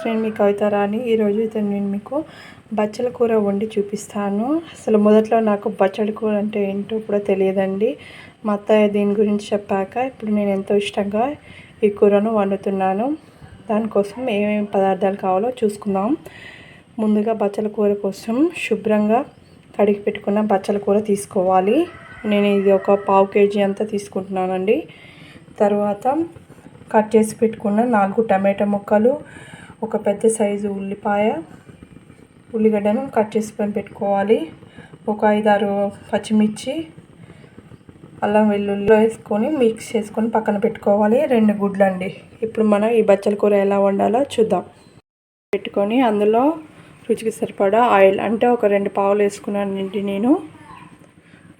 Friends నేను మీ కవిత రాని ఈరోజు అయితే నేను మీకు బచ్చల కూర వండి చూపిస్తాను. అసలు మొదట్లో నాకు బచ్చడి కూర అంటే ఏంటో కూడా తెలియదండి. మా అత్తయ్య దీని గురించి చెప్పాక ఇప్పుడు నేను ఎంతో ఇష్టంగా ఈ కూరను వండుతున్నాను. దానికోసం ఏమేమి పదార్థాలు కావాలో చూసుకుందాం. ముందుగా బచ్చల కూర కోసం శుభ్రంగా కడిగి పెట్టుకున్న బచ్చల కూర తీసుకోవాలి. నేను ఇది ఒక పావు కేజీ అంతా తీసుకుంటున్నానండి. తర్వాత కట్ చేసి పెట్టుకున్న నాలుగు టమాటా ముక్కలు ఒక పెద్ద సైజు ఉల్లిపాయ ఉల్లిగడ్డను కట్ చేసుకొని పెట్టుకోవాలి. ఒక ఐదారు పచ్చిమిర్చి అల్లం వెల్లుల్లి వేసుకొని మిక్స్ చేసుకొని పక్కన పెట్టుకోవాలి. రెండు గుడ్లు అండి ఇప్పుడు మనం ఈ బచ్చల కూర ఎలా వండాలో చూద్దాం. పెట్టుకొని అందులో రుచికి సరిపడా ఆయిల్ అంటే ఒక రెండు పావులు వేసుకున్నానండి నేను.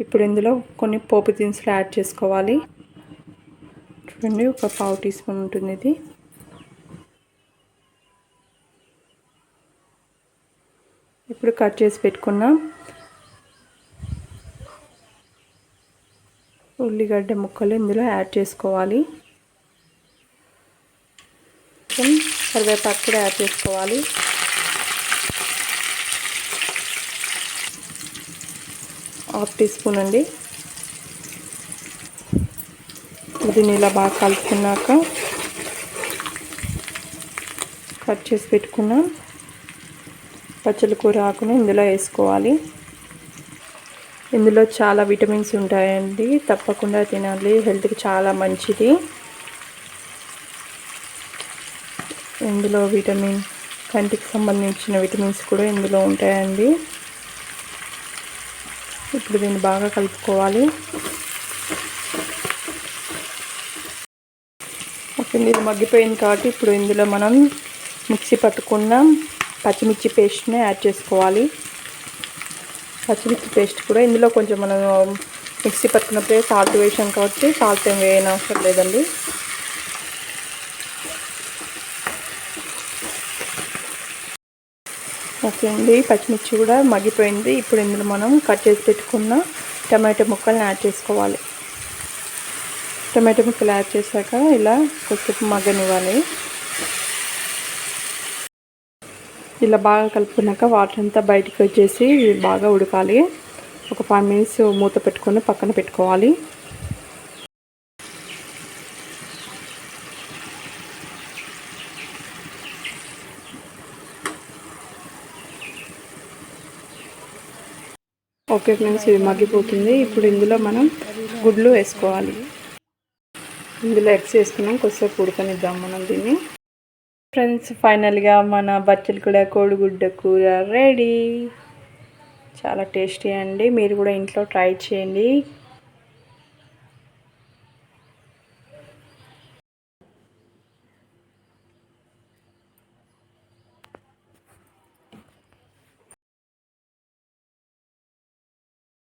ఇప్పుడు ఇందులో కొన్ని పోపు దినుసులు యాడ్ చేసుకోవాలి. చూడండి ఒక పావు టీ స్పూన్ ఉంటుంది ఇది. ఇప్పుడు కట్ చేసి పెట్టుకున్న. ఉల్లిగడ్డ ముక్కలు ఇందులో యాడ్ చేసుకోవాలి. కరివేపాకు కూడా యాడ్ చేసుకోవాలి. హాఫ్ టీ స్పూన్ అండి. దీన్ని ఇలా బాగా కలుపుకున్నాక కట్ చేసి పెట్టుకున్న. పచ్చల కూర ఆకును ఇందులో వేసుకోవాలి. ఇందులో చాలా విటమిన్స్ ఉంటాయండి. తప్పకుండా తినాలి. హెల్త్కి చాలా మంచిది. ఇందులో విటమిన్ కంటికి సంబంధించిన విటమిన్స్ కూడా ఇందులో ఉంటాయండి. ఇప్పుడు దీన్ని బాగా కలుపుకోవాలి. ఇది మగ్గిపోయింది కాబట్టి ఇప్పుడు ఇందులో మనం మిక్సీ పట్టుకున్న. పచ్చిమిర్చి పేస్ట్ని యాడ్ చేసుకోవాలి. పచ్చిమిర్చి పేస్ట్ కూడా ఇందులో కొంచెం మనం మిక్సీ పట్టుకున్నప్పుడే సాల్ట్ వేసాం కాబట్టి సాల్ట్ ఏం వేయని అవసరం లేదండి. ఓకే అండి పచ్చిమిర్చి కూడా మగ్గిపోయింది. ఇప్పుడు ఇందులో మనం కట్ చేసి పెట్టుకున్న టమాటో ముక్కల్ని యాడ్ చేసుకోవాలి. టమాటో ముక్కలు యాడ్ చేశాక ఇలా కొద్దిసేపు మగ్గనివ్వాలి. ఇలా బాగా కలుపుకున్నాక వాటర్ అంతా బయటికి వచ్చేసి బాగా ఉడకాలి. ఒక ఫైవ్ మినిట్స్ మూత పెట్టుకొని పక్కన పెట్టుకోవాలి. ఓకే ఫ్రెండ్స్ ఇది మగ్గిపోతుంది. ఇప్పుడు ఇందులో మనం గుడ్లు వేసుకోవాలి. ఇందులో ఎగ్స్ వేసుకున్నాం. కొద్దిసేపు ఉడకనిద్దాం మనం దీన్ని. ఫ్రెండ్స్ ఫైనల్గా మన బచ్చలు కూడా కోడిగుడ్డ కూర రెడీ చాలా టేస్టీ అండి. మీరు కూడా ఇంట్లో ట్రై చేయండి.